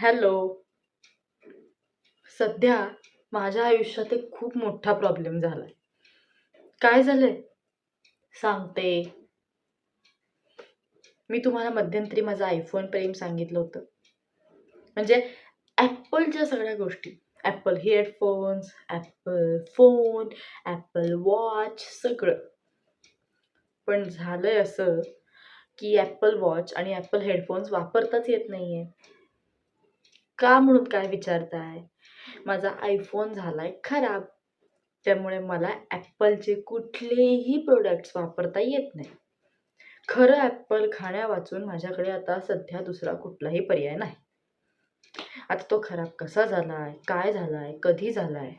Hello. सध्या माझ्या आयुष्यात एक खूप मोठा प्रॉब्लेम झाला आहे काय झालं आहे सांगते. मी तुम्हाला मध्यंतरी माझं आयफोन प्रेम सांगितलं होतं. म्हणजे ॲपलच्या सगळ्या गोष्टी. Apple headphones Apple phone Apple watch सगळं. पण झालं आहे असं की ॲपल वॉच आणि ॲपल हेडफोन्स वापरताच येत नाही आहे का म्हणून काय विचारताय? माझा आयफोन झाला आहे खराब. त्यामुळे मला ॲपलचे कुठलेही प्रोडक्ट्स वापरता येत नाही. खरं ॲपल खाण्या वाचून माझ्याकडे आता सध्या दुसरा कुठलाही पर्याय नाही. आता तो खराब कसा झाला आहे काय झाला आहे कधी झाला आहे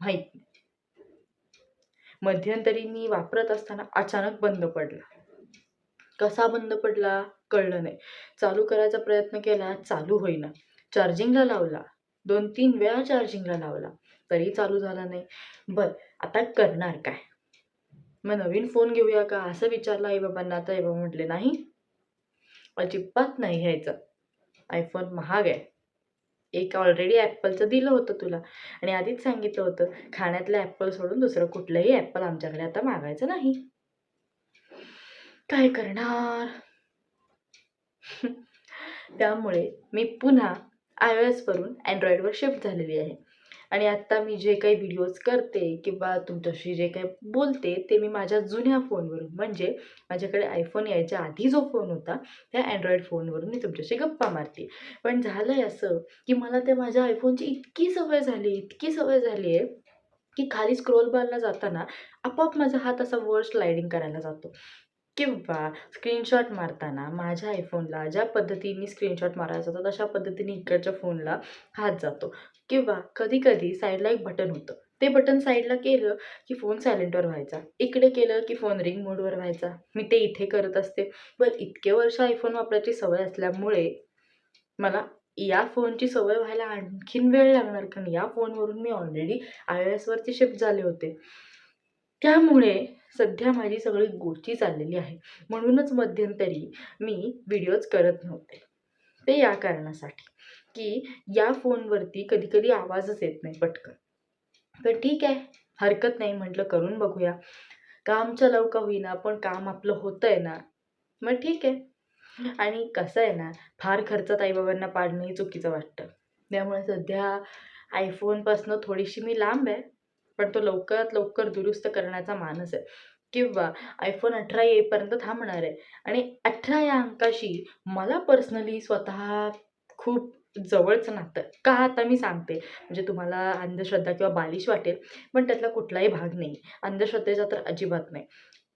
माहीत नाही. मध्यंतरी मी वापरत असताना अचानक बंद पडला. कसा बंद पडला? कळलं नाही. चालू करायचा प्रयत्न केला चालू होईना. चार्जिंगला लावला. दोन तीन वेळा चार्जिंगला लावला. तरी चालू झाला नाही. बरं आता करणार काय? मग नवीन फोन घेऊया का? असं विचारलं आईबाबांना. आता आईबाबा म्हटले नाही अजिबात नाही घ्यायचं. आयफोन महाग आहे. एक ऑलरेडी ॲपलचं दिलं होतं तुला. आणि आधीच सांगितलं होतं खाण्यातलं ॲपल सोडून दुसरं कुठलंही ॲपल आमच्याकडे आता मागायचं नाही. काय करणार? त्यामुळे मी पुन्हा आय ओ एसवरून अँड्रॉईडवर शिफ्ट झालेली आहे. आणि आत्ता मी जे काही व्हिडिओज करते किंवा तुमच्याशी जे काही बोलते ते मी माझ्या जुन्या फोनवरून म्हणजे माझ्याकडे आयफोन यायच्या आधी जो फोन होता त्या अँड्रॉईड फोनवरून मी तुमच्याशी गप्पा मारते. पण झालं आहे असं की मला त्या माझ्या आयफोनची इतकी सवय झाली इतकी सवय झाली आहे की खाली स्क्रोल बारला जाताना आपोआप माझा हात असा वर स्लायडिंग करायला जातो. किंवा स्क्रीनशॉट मारताना माझ्या आयफोनला ज्या पद्धतीने स्क्रीनशॉट मारायचा होता तशा पद्धतीने इकडच्या फोनला हात जातो. किंवा कधी कधी साईडला एक बटन होतं. ते बटन साईडला केलं की फोन सायलेंटवर व्हायचा. इकडे केलं की फोन रिंग मोडवर व्हायचा. मी ते इथे करत असते. पण इतके वर्ष आयफोन वापरायची सवय असल्यामुळे मला या फोनची सवय व्हायला आणखीन वेळ लागणार. कारण या फोनवरून मी ऑलरेडी आय एसवरती शिफ्ट झाले होते. त्यामुळे सध्या माझी सगळी गोष्टी चाललेली आहे. म्हणूनच मध्यंतरी मी व्हिडिओज करत नव्हते. ते या कारणासाठी की या फोनवरती कधी कधी आवाजच येत नाही पटकन. तर ठीक आहे हरकत नाही म्हटलं करून बघूया. कामच्या का होईना पण काम आपलं होतं आहे ना. मग ठीक आहे. आणि कसं आहे ना फार खर्चात आईबाबांना पाडणंही चुकीचं वाटतं. त्यामुळे सध्या आयफोनपासनं थोडीशी मी लांब आहे. पण तो लवकरात लवकर दुरुस्त करण्याचा मानस आहे. किंवा आयफोन अठरा येईपर्यंत थांबणार आहे. आणि अठरा या अंकाशी मला पर्सनली स्वतः खूप जवळचं नातं. का आता मी सांगते. म्हणजे तुम्हाला अंधश्रद्धा किंवा बालिश वाटेल पण त्यातला कुठलाही भाग नाही. अंधश्रद्धेचा तर अजिबात नाही.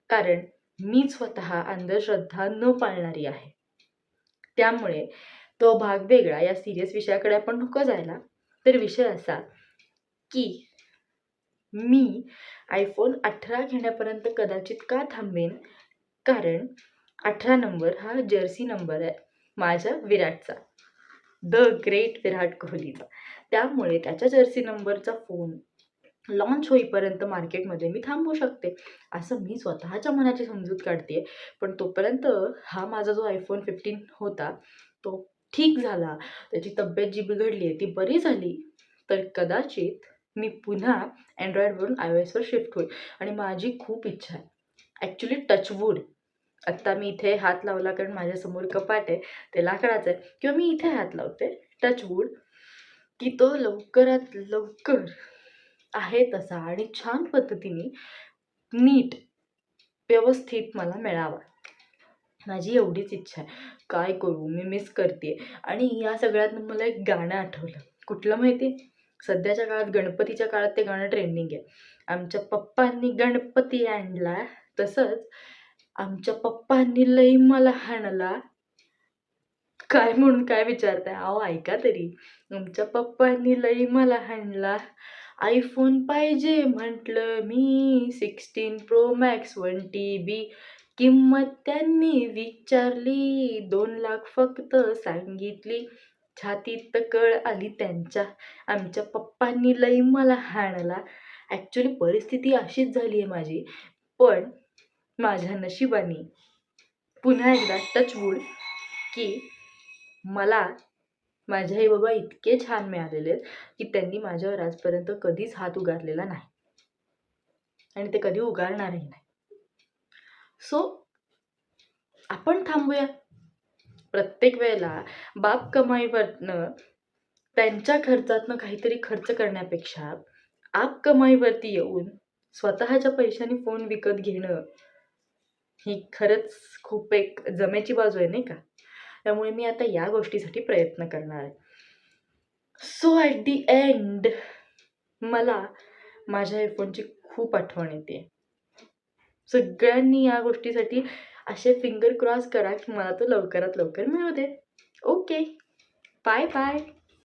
कारण मी स्वतः अंधश्रद्धा न पाळणारी आहे. त्यामुळे तो भाग वेगळा. या सिरियस विषयाकडे आपण नको जायला. तर विषय असा की मी आयफोन अठरा घेण्यापर्यंत कदाचित का थांबेन? कारण अठरा नंबर हा जर्सी नंबर आहे माझ्या विराटचा. द ग्रेट विराट कोहलीचा. त्यामुळे त्याच्या जर्सी नंबरचा फोन लॉन्च होईपर्यंत मार्केटमध्ये मी थांबू शकते असं मी स्वतःच्या मनाची समजूत काढते पण तोपर्यंत हा माझा जो आयफोन फिफ्टीन होता तो ठीक झाला. त्याची तब्येत जी बिघडली आहे ती बरी झाली. तर कदाचित मी पुन्हा अँड्रॉईडवरून आय ओ एसवर शिफ्ट होईल. आणि माझी खूप इच्छा आहे. ॲक्च्युली टचवूड आत्ता मी इथे हात लावला कारण माझ्यासमोर कपाट आहे. ते लाकडाचं आहे. किंवा मी इथे हात लावते. टचवूड की तो लवकरात लवकर आहे तसा आणि छान पद्धतीने नीट व्यवस्थित मला मिळावा. माझी एवढीच इच्छा आहे. काय करू? मी मिस करते आणि या सगळ्यात मला एक गाणं आठवलं. कुठलं माहिती? आहे सध्याच्या काळात गणपतीच्या काळात ते गाणं ट्रेंडिंग आहे. आमच्या पप्पांनी गणपती आणला तसंच आमच्या पप्पांनी लई मला हाणला. काय म्हणून काय विचारताय? अहो ऐका तरी. आमच्या पप्पांनी लई मला हाणला. आयफोन पाहिजे म्हटलं मी sixteen pro max one T B किंमत त्यांनी विचारली दोन लाख फक्त सांगितली. छातीत कळ आली त्यांच्या. आमच्या पप्पांनी लई मला हाणला. ॲक्च्युली परिस्थिती अशीच झाली आहे माझी. पण माझ्या नशिबाने पुन्हा एकदा टचवूड की मला माझे आई बाबा इतके छान मिळालेले आहेत की त्यांनी माझ्यावर आजपर्यंत कधीच हात उगारलेला नाही. आणि ते कधी उगारणारही नाही. सो आपण थांबूया. प्रत्येक वेळेला बाप कमाईवरनं त्यांच्या खर्चातनं काहीतरी खर्च करण्यापेक्षा आप कमाईवरती येऊन स्वतःच्या पैशाने फोन विकत घेणं ही खरंच खूप एक जमेची बाजू आहे नाही का? त्यामुळे मी आता या गोष्टीसाठी प्रयत्न करणार आहे. सो ॲट दी एंड मला माझ्या आयफोनची खूप आठवण येते. सगळ्यांनी या गोष्टीसाठी असे फिंगर क्रॉस करा की मला तो लवकरात लवकर मिळू दे. Okay bye bye